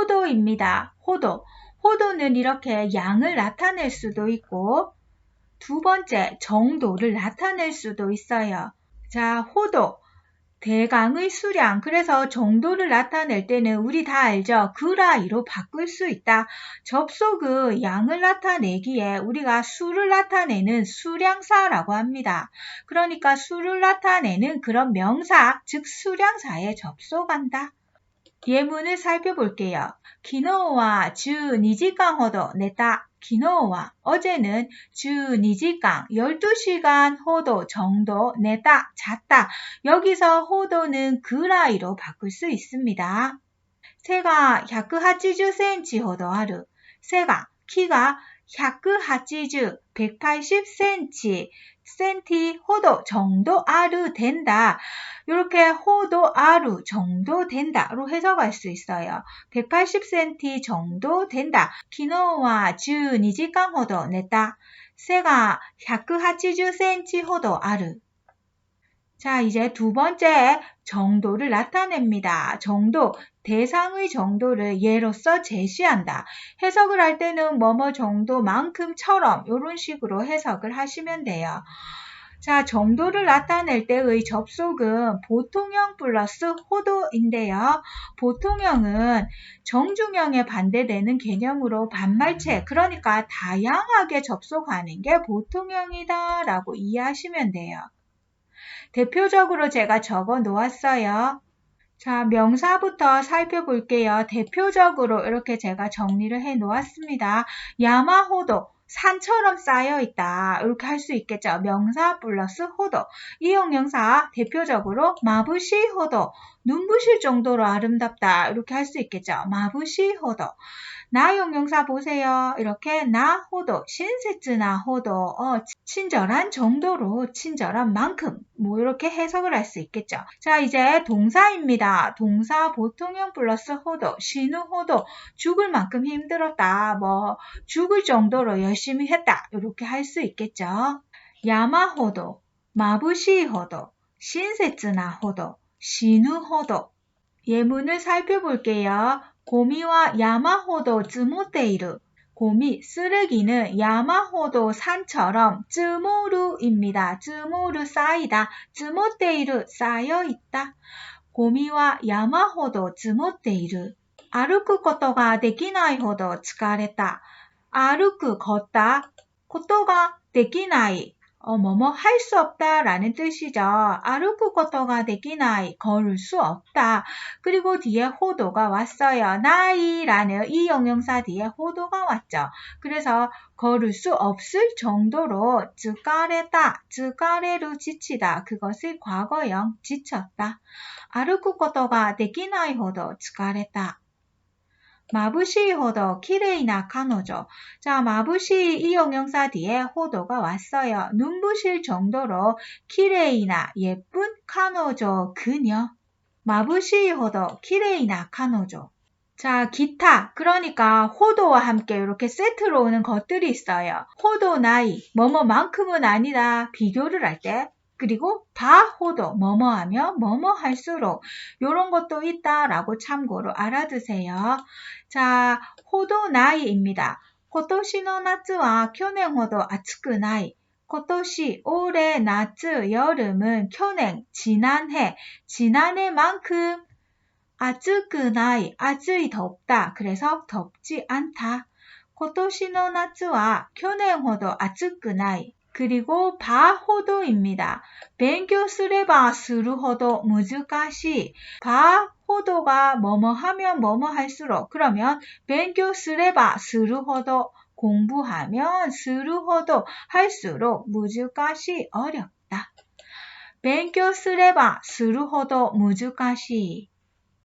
호도입니다. 호도. 호도는 이렇게 양을 나타낼 수도 있고 두 번째 정도를 나타낼 수도 있어요. 자, 호도. 대강의 수량. 그래서 정도를 나타낼 때는 우리 다 알죠? 그라이로 바꿀 수 있다. 접속의 양을 나타내기에 우리가 수를 나타내는 수량사라고 합니다. 그러니까 수를 나타내는 그런 명사, 즉 수량사에 접속한다. 예문을 살펴볼게요. 기노와 주 니지강ほど 냈다. 기노와 어제는 주 니지강 12시간 호도 정도 내다 잤다. 여기서 호도는 그라이로 바꿀 수 있습니다. 새가 180cm 호도 하루. 새가 키가 180, 180cm, 센티 호도 정도 아르 된다. 이렇게 호도 아루 정도 된다로 해석할 수 있어요. 180cm 정도 된다. 기노와 주 2시간 호도 냈다. 새가 180cm 호도 아르. 자, 이제 두 번째 정도를 나타냅니다. 정도, 대상의 정도를 예로써 제시한다. 해석을 할 때는 뭐뭐 정도만큼처럼 이런 식으로 해석을 하시면 돼요. 자, 정도를 나타낼 때의 접속은 보통형 플러스 호도인데요. 보통형은 정중형에 반대되는 개념으로 반말체, 그러니까 다양하게 접속하는 게 보통형이다 라고 이해하시면 돼요. 대표적으로 제가 적어 놓았어요. 자, 명사부터 살펴볼게요. 대표적으로 이렇게 제가 정리를 해 놓았습니다. 야마호도, 산처럼 쌓여 있다. 이렇게 할 수 있겠죠. 명사 플러스 호도. 이용명사 대표적으로 마부시 호도. 눈부실 정도로 아름답다. 이렇게 할 수 있겠죠. 마부시 호도. 나용명사 보세요. 이렇게 나 호도, 신세츠나 호도, 어, 친절한 정도로 친절한 만큼 뭐 이렇게 해석을 할 수 있겠죠. 자 이제 동사입니다. 동사 보통형 플러스 호도, 신우 호도, 죽을 만큼 힘들었다. 뭐 죽을 정도로 열심히 했다. 이렇게 할 수 있겠죠. 야마 호도, 마부시 호도, 신세츠나 호도, 신우 호도 예문을 살펴볼게요. 고미와 야마호도 쯔모테이르. 고미, 쓰레기는 야마호도 산처럼 쯔모루입니다. 쯔모루 쌓이다. 쯔모테이르 쌓여 있다. 고미와 야마호도 쯔모테이르. 아르크 코토가 데키나이 호도 疲れた. 아르크 걷다. 코토가 데키나이 어, 뭐뭐 할수 없다라는 뜻이죠. 아르쿠 코토가 되기나이 걸을 수 없다. 그리고 뒤에 호도가 왔어요. 나이라는 이 영영사 뒤에 호도가 왔죠. 그래서 걸을 수 없을 정도로 쯔까레다, 쯔까레루 지치다. 그것이 과거형 지쳤다. 아르쿠 코토가 되기나이 호도 쯔까레다. 마부시 호도, 키레이나 카노죠. 자, 마부시 이 형용사 뒤에 호도가 왔어요. 눈부실 정도로 키레이나 예쁜 카노죠. 그녀. 마부시 호도, 키레이나 카노죠. 자, 기타. 그러니까 호도와 함께 이렇게 세트로 오는 것들이 있어요. 호도 나이, 뭐뭐만큼은 아니다. 비교를 할 때. 그리고 바호도 뭐뭐 하며 뭐뭐 할수록 이런 것도 있다라고 참고로 알아두세요. 자, 호도 나이입니다. 코토시노 나츠와 켜냉 호도 아츠크 나이. 올해 나츠 여름은 켜냉 지난해 지난해만큼 아츠크 나이 아즈이 덥다. 그래서 덥지 않다. 코토시노 나츠와 켜냉 호도 아츠크 나이. 그리고 바호도입니다. 스루호도 무즈가시 바호도가 뭐뭐 하면 뭐뭐 할수록 그러면 스루호도 공부하면 스루호도 할수록 무즈가시 어렵다. 무즈가시